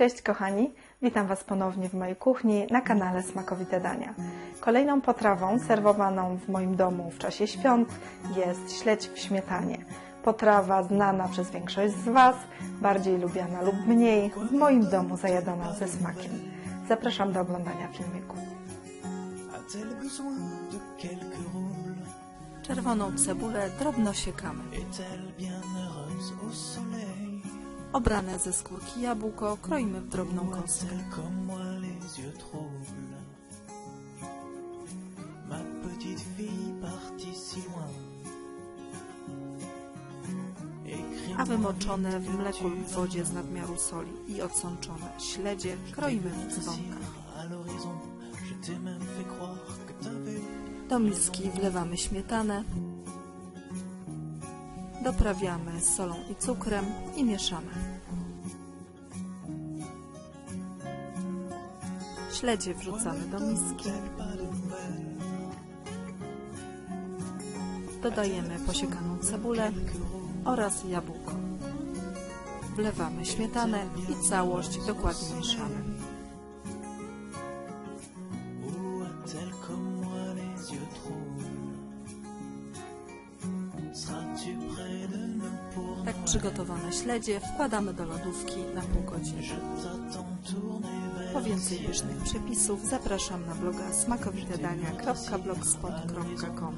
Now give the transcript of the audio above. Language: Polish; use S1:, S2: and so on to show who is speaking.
S1: Cześć kochani, witam Was ponownie w mojej kuchni na kanale Smakowite Dania. Kolejną potrawą serwowaną w moim domu w czasie świąt jest śledź w śmietanie. Potrawa znana przez większość z Was, bardziej lubiana lub mniej, w moim domu zajadana ze smakiem. Zapraszam do oglądania filmiku.
S2: Czerwoną cebulę drobno siekamy. Obrane ze skórki jabłko kroimy w drobną kostkę. A wymoczone w mleku lub wodzie z nadmiaru soli i odsączone śledzie kroimy w dzwonkach. Do miski wlewamy śmietanę, doprawiamy solą i cukrem i mieszamy. Śledzie wrzucamy do miski. Dodajemy posiekaną cebulę oraz jabłko. Wlewamy śmietanę i całość dokładnie mieszamy. Tak przygotowane śledzie wkładamy do lodówki na pół godziny. Po więcej pysznych przepisów zapraszam na bloga smakowitedania.blogspot.com